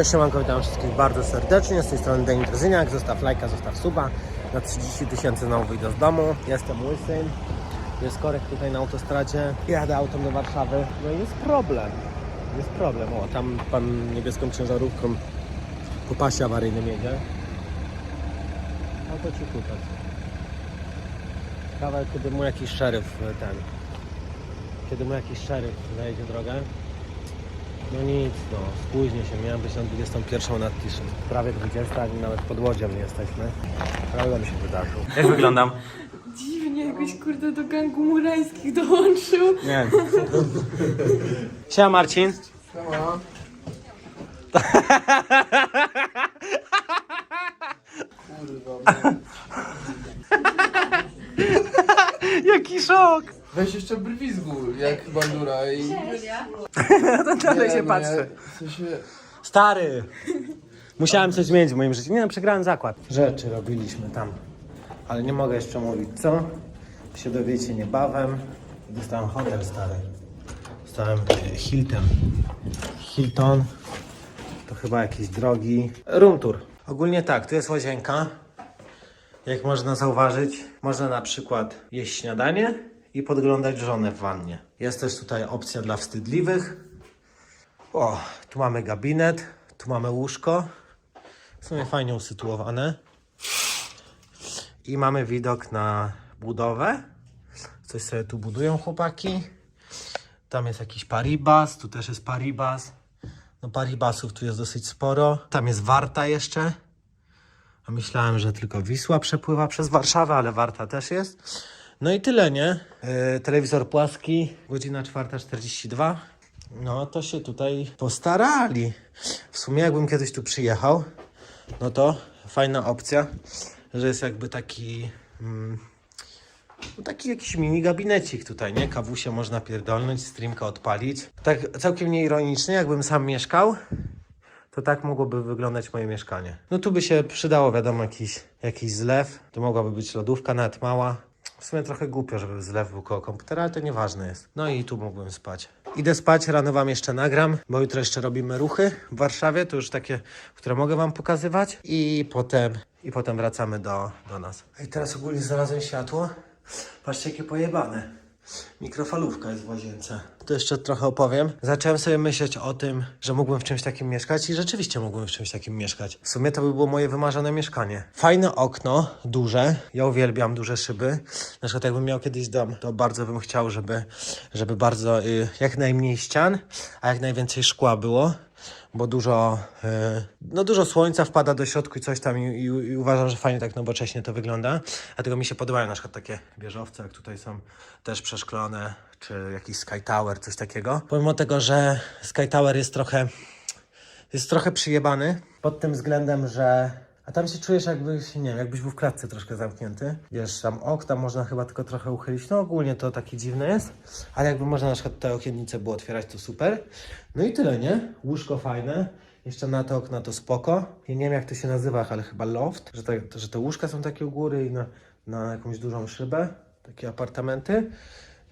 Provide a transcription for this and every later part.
Cześć, siemanko, witam wszystkich bardzo serdecznie. Z tej strony Denis Drzyniak. Zostaw lajka, zostaw suba. Na 30 tysięcy znowu wyjdę z domu. Jestem łysy. Jest korek tutaj na autostradzie. Jadę autem do Warszawy. No i jest problem. Jest problem. O, tam pan niebieską ciężarówką po pasie awaryjnym jedzie. Auto ci kupię. Ciekawe, kiedy mu jakiś szeryf ten... Kiedy mu jakiś szeryf zajedzie drogę. No nic, no, spóźnię się, miałem być na 21 nad Tiszem. Prawie 20, a nawet pod łodzią nie jesteśmy. Problem się wydarzył. Jak wyglądam? Dziwnie, jakoś kurde do gangu murańskich dołączył. Nie. Siema Marcin. Jaki szok! Weź jeszcze brwi z gór, jak bandura i... To dalej Nie, się no, patrzy. ja- W sensie... Stary! Musiałem coś zmienić w moim życiu. Nie no, przegrałem zakład. Rzeczy robiliśmy tam. Ale nie mogę jeszcze mówić co. Się dowiecie niebawem. Dostałem hotel stary. Dostałem e, Hilton. Hilton. To chyba jakieś drogi. Room tour. Ogólnie tak, tu jest łazienka. Jak można zauważyć, można na przykład jeść śniadanie i podglądać żonę w wannie. Jest też tutaj opcja dla wstydliwych. O, tu mamy gabinet, tu mamy łóżko. W sumie fajnie usytuowane. I mamy widok na budowę. Coś sobie tu budują chłopaki. Tam jest jakiś Paribas, tu też jest Paribas. No Paribasów tu jest dosyć sporo. Tam jest Warta jeszcze. A myślałem, że tylko Wisła przepływa przez Warszawę, ale Warta też jest. No i tyle, nie? Yy, telewizor płaski, godzina 4.42. No to się tutaj postarali. W sumie jakbym kiedyś tu przyjechał, no to fajna opcja, że jest jakby taki... Mm, no taki jakiś mini gabinecik tutaj, nie? Kawusie można pierdolnąć, streamka odpalić. Tak całkiem nieironicznie, jakbym sam mieszkał, to tak mogłoby wyglądać moje mieszkanie. No tu by się przydało, wiadomo, jakiś, jakiś zlew. Tu mogłaby być lodówka, nawet mała. W sumie trochę głupio, żeby zlew był koło komputera, ale to nieważne jest. No i tu mógłbym spać. Idę spać, rano wam jeszcze nagram, bo jutro jeszcze robimy ruchy w Warszawie, to już takie, które mogę wam pokazywać. I potem, i potem wracamy do, do nas. I teraz ogólnie znalazłem światło. Patrzcie, jakie pojebane. Mikrofalówka jest w łazience. To jeszcze trochę opowiem. Zacząłem sobie myśleć o tym, że mógłbym w czymś takim mieszkać i rzeczywiście mógłbym w czymś takim mieszkać. W sumie to by było moje wymarzone mieszkanie. Fajne okno, duże. Ja uwielbiam duże szyby. Na przykład jakbym miał kiedyś dom, to bardzo bym chciał, żeby, żeby bardzo, y, jak najmniej ścian, a jak najwięcej szkła było bo dużo, e, no dużo słońca wpada do środku i coś tam i, i, i uważam, że fajnie tak nowocześnie to wygląda. Dlatego mi się podobają na przykład takie wieżowce, jak tutaj są też przeszklone, czy jakiś Sky Tower, coś takiego. Pomimo tego, że Sky Tower jest trochę, jest trochę przyjebany pod tym względem, że a tam się czujesz jakbyś, nie wiem, jakbyś był w klatce troszkę zamknięty. Wiesz, tam okna można chyba tylko trochę uchylić. No ogólnie to takie dziwne jest. Ale jakby można na przykład te okiennice było otwierać, to super. No i tyle, nie? Łóżko fajne. Jeszcze na te okna to spoko. Ja nie wiem jak to się nazywa, ale chyba loft. Że te, że te łóżka są takie u góry i na, na jakąś dużą szybę. Takie apartamenty.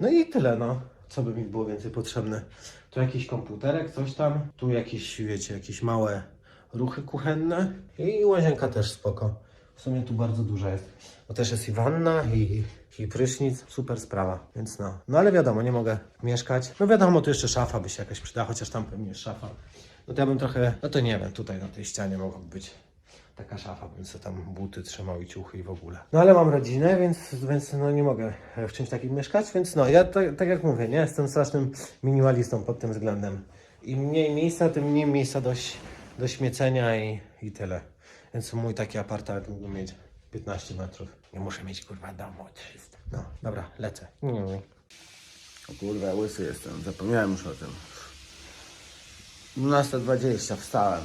No i tyle, no. Co by mi było więcej potrzebne? Tu jakiś komputerek, coś tam. Tu jakieś, wiecie, jakieś małe ruchy kuchenne i łazienka też spoko. W sumie tu bardzo duża jest. Bo też jest i wanna, i, i prysznic. Super sprawa, więc no. No ale wiadomo, nie mogę mieszkać. No wiadomo, tu jeszcze szafa by się jakaś przydała, chociaż tam pewnie jest szafa. No to ja bym trochę, no to nie wiem, tutaj na tej ścianie mogłaby być taka szafa, bym sobie tam buty trzymał i ciuchy i w ogóle. No ale mam rodzinę, więc, więc no nie mogę w czymś takim mieszkać, więc no ja tak, tak jak mówię, nie, jestem strasznym minimalistą pod tym względem. Im mniej miejsca, tym mniej miejsca do, ś- do śmiecenia i, i tyle. Więc mój taki apartament mógłby mieć 15 metrów. Nie muszę mieć kurwa domu 300. No, dobra, lecę. Nie, nie. O kurwa, łysy jestem, zapomniałem już o tym. 12.20, wstałem.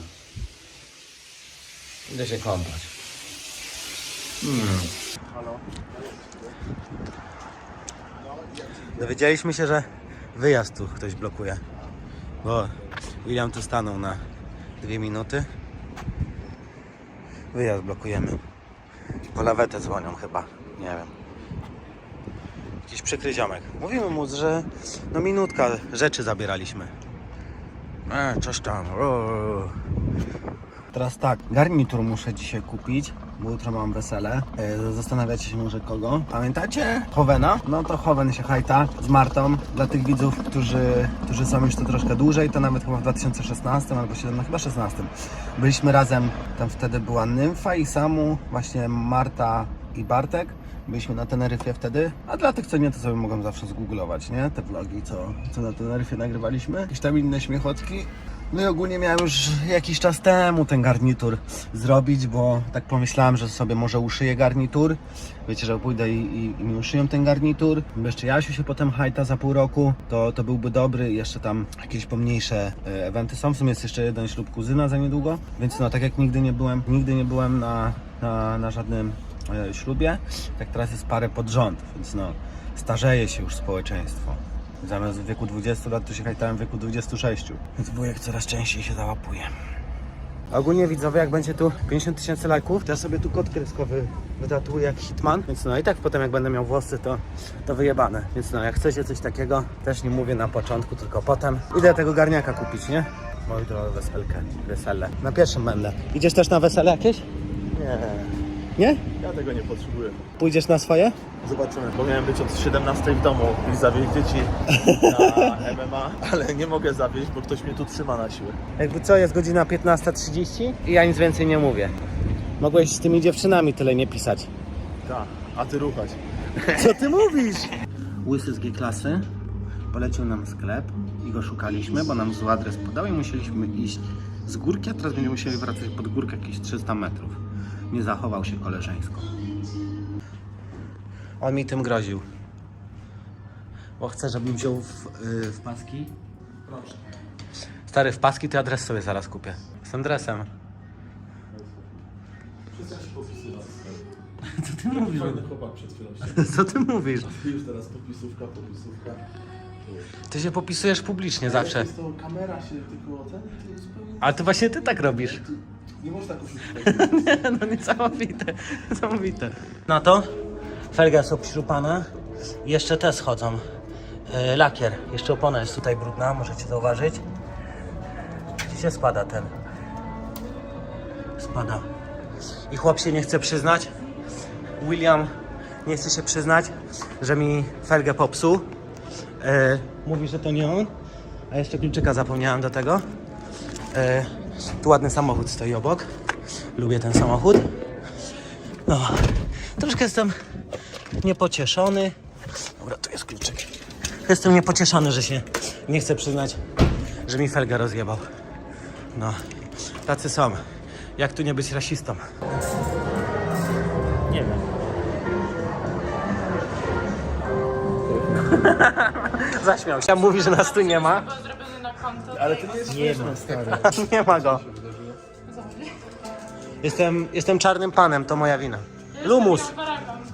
Idę się kąpać. Dowiedzieliśmy się, że wyjazd tu ktoś blokuje. Bo William tu stanął na dwie minuty. Wyjazd blokujemy. Po lawetę dzwonią chyba. Nie wiem. Jakiś przykry ziomek. Mówimy mu, że no minutka rzeczy zabieraliśmy. E, coś tam. O. Teraz tak, garnitur muszę dzisiaj kupić, bo jutro mam wesele. E, Zastanawiacie się może kogo? Pamiętacie? Howena? No to Hoven się hajta z Martą. Dla tych widzów, którzy, którzy są już to troszkę dłużej, to nawet chyba w 2016 albo 17, chyba 16. Byliśmy razem, tam wtedy była Nymfa i Samu, właśnie Marta i Bartek. Byliśmy na Teneryfie wtedy, a dla tych co nie, to sobie mogą zawsze zgooglować, nie? Te vlogi, co, co na Teneryfie nagrywaliśmy. Jakieś tam inne śmiechotki. No i ogólnie miałem już jakiś czas temu ten garnitur zrobić, bo tak pomyślałem, że sobie może uszyję garnitur. Wiecie, że pójdę i, i, i mi uszyją ten garnitur. Jeszcze Jasiu się potem hajta za pół roku, to, to byłby dobry. Jeszcze tam jakieś pomniejsze e, eventy są. W sumie jest jeszcze jeden ślub kuzyna za niedługo. Więc no, tak jak nigdy nie byłem, nigdy nie byłem na, na, na żadnym e, ślubie, tak teraz jest parę pod rząd, więc no, starzeje się już społeczeństwo. Zamiast w wieku 20 lat to się hajtałem w wieku 26. Więc wujek coraz częściej się załapuje. Ogólnie widzowie, jak będzie tu 50 tysięcy lajków, to ja sobie tu kod kreskowy jak Hitman. Więc no i tak potem jak będę miał włosy, to, to wyjebane. Więc no, jak chcecie coś takiego, też nie mówię na początku, tylko potem. Idę tego garniaka kupić, nie? Moi drodzy, weselkę, wesele. Na pierwszym będę. Idziesz też na wesele jakieś? Nie, Nie? ja tego nie potrzebuję. Pójdziesz na swoje? Zobaczymy, bo miałem być od 17 w domu i zawieźć dzieci na MMA, ale nie mogę zawieźć, bo ktoś mnie tu trzyma na siłę. Jakby co, jest godzina 15.30 i ja nic więcej nie mówię. Mogłeś z tymi dziewczynami tyle nie pisać. Tak, a ty ruchać. Co ty mówisz? Łysy z G-klasy polecił nam sklep i go szukaliśmy, bo nam zły adres podał i musieliśmy iść z górki, a teraz będziemy musieli wracać pod górkę jakieś 300 metrów. Nie zachował się koleżeńsko. On mi tym groził. Bo chce, żebym wziął w, yy, w paski. Proszę. Stary, w paski to ja dres sobie zaraz kupię. Z tym dresem. Co ty mówisz? Fajny chłopak przed chwilą. Co ty mówisz? Już teraz popisówka, popisówka. Ty się popisujesz publicznie zawsze. Jest to kamera się tylko ten, to jest zupełnie... Ale to właśnie ty tak robisz. Nie można tak oszukiwać. No niesamowite, niesamowite. No to felga jest obśrupana. Jeszcze te schodzą. Yy, lakier. Jeszcze opona jest tutaj brudna, możecie zauważyć. Gdzie się spada ten? Spada. I chłop się nie chce przyznać. William nie chce się przyznać, że mi felgę popsuł. Yy, mówi, że to nie on. A jeszcze kluczyka zapomniałem do tego. E, tu ładny samochód stoi obok. Lubię ten samochód. No, troszkę jestem niepocieszony. Dobra, tu jest kluczyk. Jestem niepocieszony, że się nie chcę przyznać, że mi felgę rozjebał. No, tacy są. Jak tu nie być rasistą? Nie wiem. Zaśmiał się. Mówi, że nas tu nie ma. Konto. Ale to nie jest śmieszne, stary. Nie ma go. Jestem, jestem czarnym panem, to moja wina. Lumus.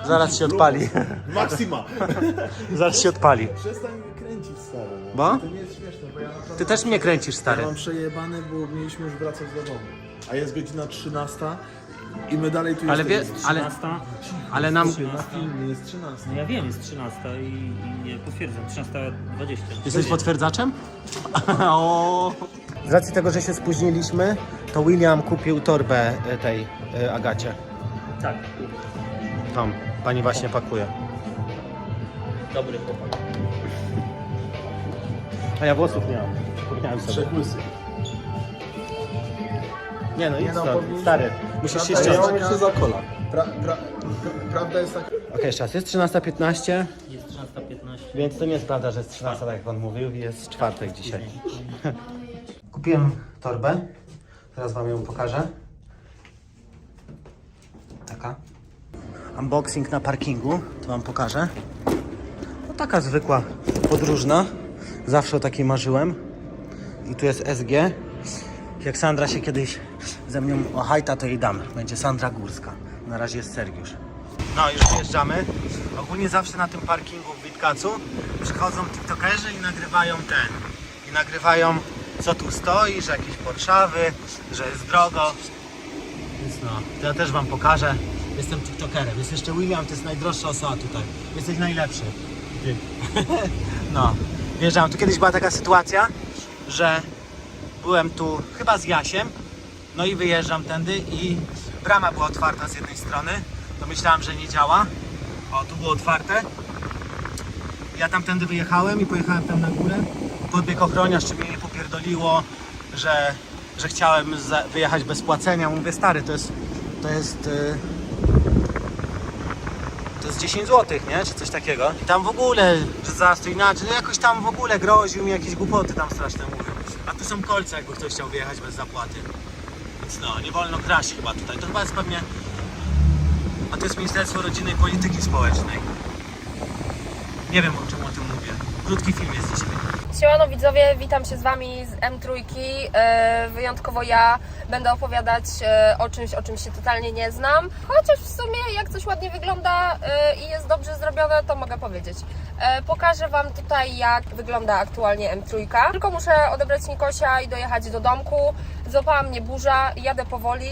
Zaraz się odpali. Maksima! Zaraz się odpali. Przestań kręcić, stary. no. Bo? To nie Ty też mnie kręcisz, stary. Ja mam przejebane, bo mieliśmy już wracać do domu. A jest godzina 13 i my dalej tu Ale wie, jesteśmy. ale, 13. ale nam... Na filmie jest 13. No ja wiem, jest 13 i, i nie potwierdzam. 13.20. Jesteś potwierdzaczem? o. Z racji tego, że się spóźniliśmy, to William kupił torbę e, tej e, Agacie. Tak, Tam, pani właśnie pakuje. dobry chłopak. A ja włosów nie mam. Przypomniałem sobie. Trzech łysych. Nie no, idź no, stąd, stary. Musisz się Ja ściąć. mam się za kola. Pra, pra, pra, prawda jest taka... Okej, jeszcze raz. Jest 13.15, Jest 13.15. więc to nie jest prawda, że jest 13, tak jak pan mówił. Jest czwartek dzisiaj. Kupiłem torbę. Teraz wam ją pokażę. Taka. Unboxing na parkingu. To wam pokażę. No taka zwykła podróżna. Zawsze o takiej marzyłem. I tu jest SG. Jak Sandra się kiedyś ze mną ohajta, to jej dam. Będzie Sandra Górska. Na razie jest Sergiusz. No, już wjeżdżamy. Ogólnie zawsze na tym parkingu w Witkacu przychodzą tiktokerzy i nagrywają ten. I nagrywają co tu stoi, że jakieś porszawy, że jest drogo. Więc no, to ja też wam pokażę. Jestem tiktokerem. Jest jeszcze William, to jest najdroższa osoba tutaj. Jesteś najlepszy. No, wjeżdżam. Tu kiedyś była taka sytuacja, że byłem tu chyba z Jasiem, no i wyjeżdżam tędy i brama była otwarta z jednej strony, to myślałem, że nie działa. O, tu było otwarte. Ja tamtędy wyjechałem i pojechałem tam na górę. Podbiegł ochroniarz, czy mnie nie popierdoliło, że, że chciałem wyjechać bez płacenia. Mówię, stary, to jest, to jest, y, to jest 10 zł, nie? Czy coś takiego. I tam w ogóle, że zaraz to inaczej, no jakoś tam w ogóle groził mi jakieś głupoty tam straszne mówił. A tu są kolce, jakby ktoś chciał wyjechać bez zapłaty. Więc no, nie wolno kraść chyba tutaj. To chyba jest pewnie, a to jest Ministerstwo Rodziny i Polityki Społecznej. Nie wiem, o czym o tym mówię. Krótki film jest dzisiaj. Siemano widzowie, witam się z Wami z M3. E, wyjątkowo ja będę opowiadać e, o czymś, o czym się totalnie nie znam. Chociaż w sumie jak coś ładnie wygląda e, i jest dobrze zrobione, to mogę powiedzieć. Pokażę Wam tutaj jak wygląda aktualnie M3. Tylko muszę odebrać Nikosia i dojechać do domku. Złapała mnie burza, jadę powoli.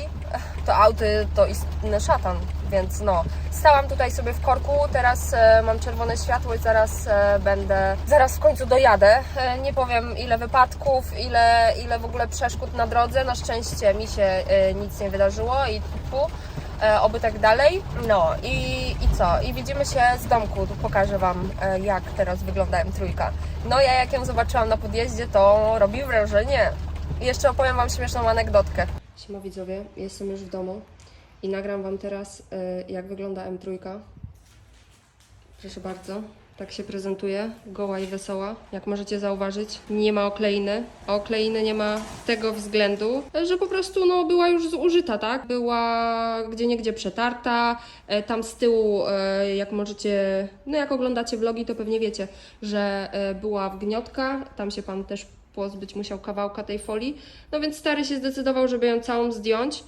To auty to istny szatan, więc no. Stałam tutaj sobie w korku, teraz e, mam czerwone światło i zaraz e, będę, zaraz w końcu dojadę. E, nie powiem ile wypadków, ile, ile w ogóle przeszkód na drodze. Na szczęście mi się e, nic nie wydarzyło i tu, e, oby tak dalej. No i, i co? I widzimy się z domku, tu pokażę Wam e, jak teraz wygląda M3. No ja jak ją zobaczyłam na podjeździe, to robi wrażenie. Jeszcze opowiem Wam śmieszną anegdotkę. Siema widzowie, jestem już w domu i nagram Wam teraz, y, jak wygląda M3. Proszę bardzo, tak się prezentuje, goła i wesoła. Jak możecie zauważyć, nie ma okleiny. A okleiny nie ma z tego względu, że po prostu no, była już zużyta, tak? Była gdzie niegdzie przetarta. E, Tam z tyłu, e, jak możecie, no jak oglądacie vlogi, to pewnie wiecie, że e, była wgniotka. Tam się Pan też pozbyć musiał kawałka tej folii. No więc stary się zdecydował, żeby ją całą zdjąć.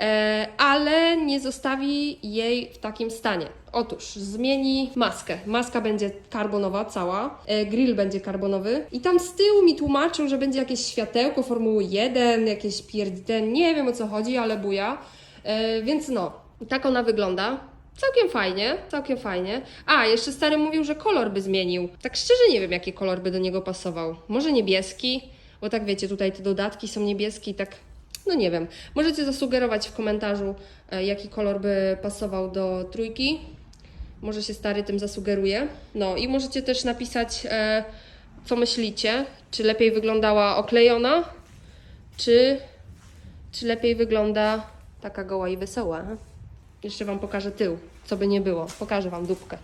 E, ale nie zostawi jej w takim stanie. Otóż zmieni maskę. Maska będzie karbonowa cała, e, grill będzie karbonowy i tam z tyłu mi tłumaczył, że będzie jakieś światełko Formuły 1, jakieś pierdten, nie wiem o co chodzi, ale buja. E, więc no, tak ona wygląda. Całkiem fajnie, całkiem fajnie. A, jeszcze stary mówił, że kolor by zmienił. Tak szczerze nie wiem, jaki kolor by do niego pasował. Może niebieski? Bo tak wiecie, tutaj te dodatki są niebieskie i tak no nie wiem. Możecie zasugerować w komentarzu, e, jaki kolor by pasował do trójki. Może się stary tym zasugeruje. No i możecie też napisać, e, co myślicie. Czy lepiej wyglądała oklejona, czy, czy lepiej wygląda taka goła i wesoła. Jeszcze Wam pokażę tył, co by nie było. Pokażę Wam dupkę.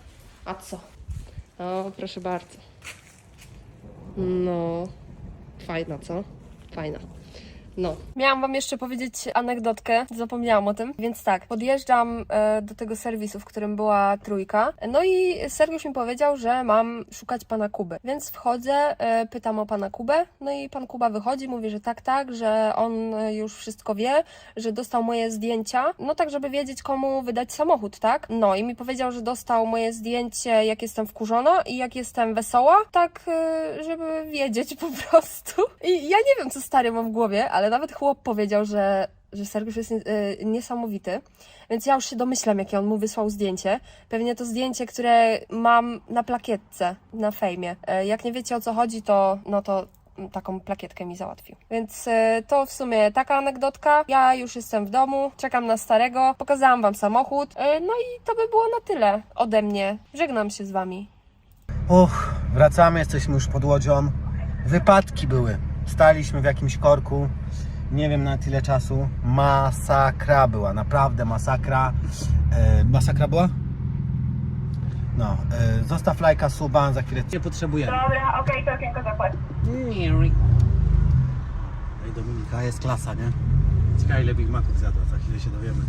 A co? O, proszę bardzo. No, fajna, co? Fajna. No. Miałam Wam jeszcze powiedzieć anegdotkę, zapomniałam o tym. Więc tak, podjeżdżam e, do tego serwisu, w którym była trójka. No i Sergiusz mi powiedział, że mam szukać pana Kuby. Więc wchodzę, e, pytam o pana Kubę. No i pan Kuba wychodzi, mówi, że tak, tak, że on e, już wszystko wie, że dostał moje zdjęcia. No tak, żeby wiedzieć, komu wydać samochód, tak? No i mi powiedział, że dostał moje zdjęcie, jak jestem wkurzona i jak jestem wesoła. Tak, e, żeby wiedzieć po prostu. I ja nie wiem, co stary mam w głowie, ale nawet chłop powiedział, że, że Sergiusz jest e, niesamowity. Więc ja już się domyślam, jakie on mu wysłał zdjęcie. Pewnie to zdjęcie, które mam na plakietce na fejmie. E, Jak nie wiecie o co chodzi, to no to taką plakietkę mi załatwił. Więc e, to w sumie taka anegdotka. Ja już jestem w domu, czekam na starego. Pokazałam wam samochód. No i to by było na tyle ode mnie. Żegnam się z wami. Uch, wracamy, jesteśmy już pod łodzią. Wypadki były. Staliśmy w jakimś korku. Nie wiem na tyle czasu. Masakra była, naprawdę masakra. E, masakra była? No, e, zostaw lajka, suba, za chwilę cię potrzebujemy. Dobra, okej, to okienko zapłać. Ej, Dominika, jest klasa, nie? Ciekawe ile Big Maców zjadła, za chwilę się dowiemy.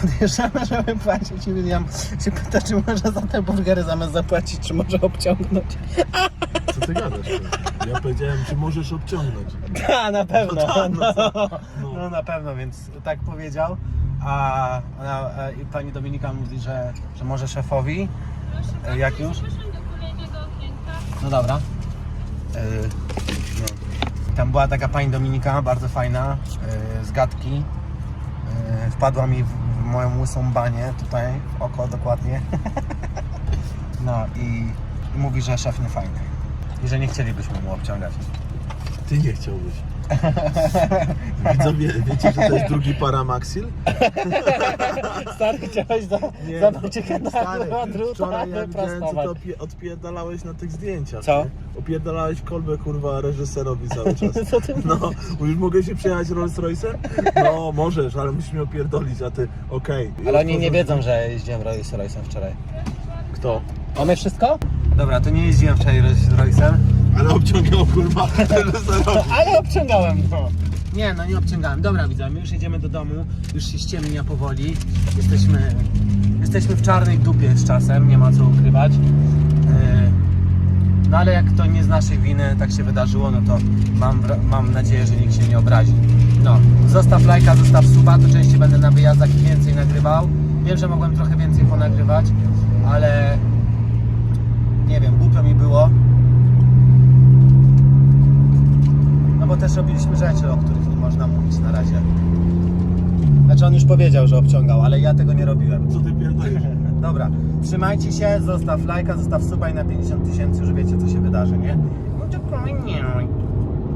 Podjeżdżamy, żeby płacić i William się pyta, czy może za te burgery zamiast zapłacić, czy może obciągnąć. Co ty gadasz? Ja powiedziałem, czy możesz obciągnąć. A, na pewno. tak, no No, co? no na pewno, więc tak powiedział. A, a, a i pani Dominika mówi, że, że może szefowi. E, Jak już? No dobra. E, no. Tam była taka pani Dominika, bardzo fajna, e, z gadki. E, Wpadła mi w moją łysą banię, tutaj w oko dokładnie. No i i mówi, że szef nie fajny. I że nie chcielibyśmy mu obciągać. Ty nie chciałbyś. Widzowie, wiecie, że to jest drugi Paramaxil? Stary, chciałeś za, Nie, zabrać kanału, Stary, a druta wczoraj ja widziałem, co wyprostować. to opie- odpierdalałeś na tych zdjęciach. Co? nie? Opierdalałeś kolbę, kurwa, reżyserowi cały czas. No, bo już mogę się przejechać Rolls Royce'em? No, możesz, ale musisz mnie opierdolić, a ty, okej. Ale oni nie wiedzą, że jeździłem Rolls Royce'em wczoraj. Kto? Mamy wszystko? Dobra, to nie jeździłem wczoraj Rolls Royce'em. Ale obciągnął, kurwa. Ale obciągałem, no. Nie, no nie obciągałem. Dobra, widzę, my już jedziemy do domu, już się ściemnia powoli. Jesteśmy, jesteśmy w czarnej dupie z czasem, nie ma co ukrywać. Yy, No ale jak to nie z naszej winy tak się wydarzyło, no to mam, wra- mam nadzieję, że nikt się nie obrazi. No, zostaw lajka, zostaw suba, to częściej będę na wyjazdach i więcej nagrywał. Wiem, że mogłem trochę więcej ponagrywać, ale nie wiem, głupio mi było. No bo też robiliśmy rzeczy, o których nie można mówić na razie. Znaczy on już powiedział, że obciągał, ale ja tego nie robiłem. Co ty pierdolisz? Dobra, trzymajcie się, zostaw lajka, zostaw suba i na 50 tysięcy już wiecie co się wydarzy, nie? No to nie.